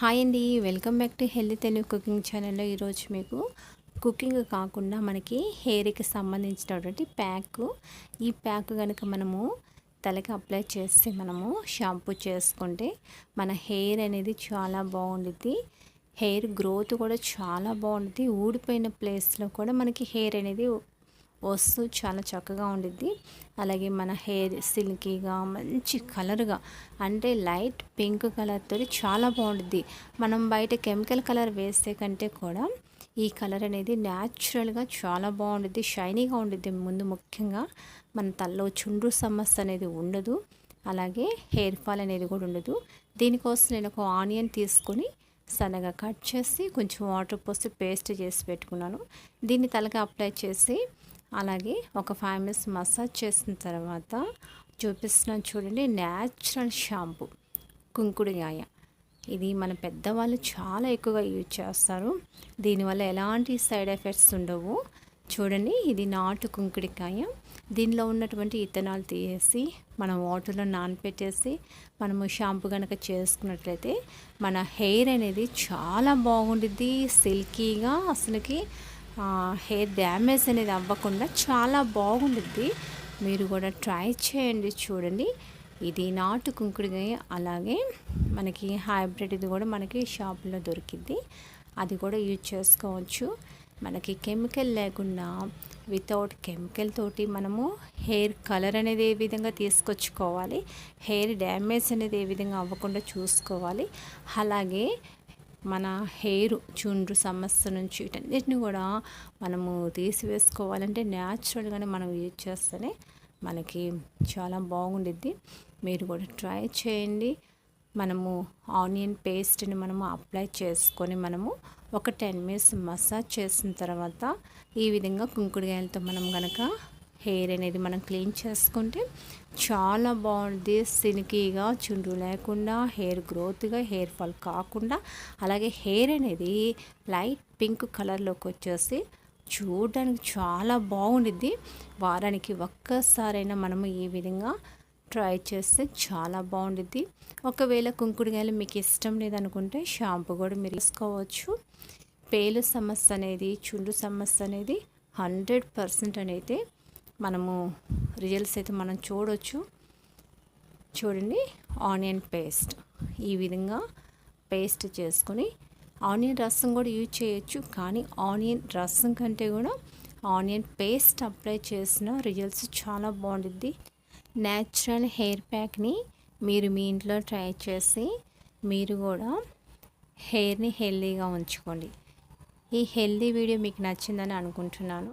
Hi అండి welcome back to healthy Telugu cooking ఛానల్లో ఈరోజు మీకు కుకింగ్ కాకుండా మనకి హెయిర్కి సంబంధించినటువంటి ప్యాక్ ఈ ప్యాక్ కనుక మనము తలకి అప్లై చేస్తే మనము షాంపూ చేసుకుంటే మన హెయిర్ అనేది చాలా బాగుంటుంది హెయిర్ గ్రోత్ కూడా చాలా బాగుంటుంది ఊడిపోయిన ప్లేస్లో కూడా మనకి హెయిర్ అనేది వస్తూ చాలా చక్కగా ఉండిద్ది. అలాగే మన హెయిర్ సిల్కీగా మంచి కలర్గా అంటే లైట్ పింక్ కలర్తో చాలా బాగుంటుంది మనం బయట కెమికల్ కలర్ వేస్తే కంటే కూడా ఈ కలర్ అనేది న్యాచురల్గా చాలా బాగుంటుంది షైనీగా ఉండిద్ది. ముందు ముఖ్యంగా మన తల్లో చుండ్రు సమస్య అనేది ఉండదు. అలాగే హెయిర్ ఫాల్ అనేది కూడా ఉండదు. దీనికోసం నేను ఒక ఆనియన్ తీసుకొని సన్నగా కట్ చేసి కొంచెం వాటర్ పోసి పేస్ట్ చేసి పెట్టుకున్నాను. దీన్ని తలకి అప్లై చేసి అలాగే ఒక ఫైవ్ మినిట్స్ మసాజ్ చేసిన తర్వాత చూపిస్తున్నాను చూడండి న్యాచురల్ షాంపూ కుంకుడుగాయ ఇది మన పెద్దవాళ్ళు చాలా ఎక్కువగా యూజ్ చేస్తారు. దీనివల్ల ఎలాంటి సైడ్ ఎఫెక్ట్స్ ఉండవు. చూడండి ఇది నాటు కుంకుడికాయ. దీనిలో ఉన్నటువంటి ఇత్తనాలు తీసేసి మనం వాటర్లో నానపెట్టేసి మనము షాంపూ కనుక చేసుకున్నట్లయితే మన హెయిర్ అనేది చాలా బాగుండిద్ది సిల్కీగా అసలుకి హెయిర్ డ్యామేజ్ అనేది అవ్వకుండా చాలా బాగుంటుంది. మీరు కూడా ట్రై చేయండి చూడండి. ఇది నాటు కుంకుడుగాయ అలాగే మనకి హైబ్రిడ్ ఇది కూడా మనకి షాపులో దొరికింది అది కూడా యూజ్ చేసుకోవచ్చు. మనకి కెమికల్ లేకుండా వితౌట్ కెమికల్ తోటి మనము హెయిర్ కలర్ అనేది ఏ విధంగా తీసుకొచ్చుకోవాలి హెయిర్ డ్యామేజ్ అనేది ఏ విధంగా అవ్వకుండా చూసుకోవాలి. అలాగే మన హెయిర్ చుండ్రు సమస్య నుంచి వీటన్నిటిని కూడా మనము తీసివేసుకోవాలంటే న్యాచురల్గానే మనం యూజ్ చేస్తేనే మనకి చాలా బాగుండిద్ది. మీరు కూడా ట్రై చేయండి. మనము ఆనియన్ పేస్ట్ని మనము అప్లై చేసుకొని మనము ఒక టెన్ మినిట్స్ మసాజ్ చేసిన తర్వాత ఈ విధంగా కుంకుడుగాయలతో మనం కనుక హెయిర్ అనేది మనం క్లీన్ చేసుకుంటే చాలా బాగుంది. సినికీగా చుండ్రు లేకుండా హెయిర్ గ్రోత్గా హెయిర్ ఫాల్ కాకుండా. అలాగే హెయిర్ అనేది లైట్ పింక్ కలర్లోకి వచ్చేసి చూడడానికి చాలా బాగుండిద్ది. వారానికి ఒక్కసారైనా మనము ఈ విధంగా ట్రై చేస్తే చాలా బాగుండిద్ది. ఒకవేళ కుంకుడుగాయలు మీకు ఇష్టం లేదనుకుంటే షాంపూ కూడా మీరు తీసుకోవచ్చు. పేలు సమస్య అనేది చుండు సమస్య అనేది హండ్రెడ్ పర్సెంట్ అనేది మనము రిజల్ట్స్ అయితే మనం చూడవచ్చు చూడండి ఆనియన్ పేస్ట్. ఈ విధంగా పేస్ట్ చేసుకొని ఆనియన్ రసం కూడా యూజ్ చేయొచ్చు. కానీ ఆనియన్ రసం కంటే కూడా ఆనియన్ పేస్ట్ అప్లై చేసిన రిజల్ట్స్ చాలా బాగుంటుంది న్యాచురల్ హెయిర్ ప్యాక్ని మీరు మీ ఇంట్లో ట్రై చేసి మీరు కూడా హెయిర్ని హెల్దీగా ఉంచుకోండి. ఈ హెల్దీ వీడియో మీకు నచ్చిందని అనుకుంటున్నాను.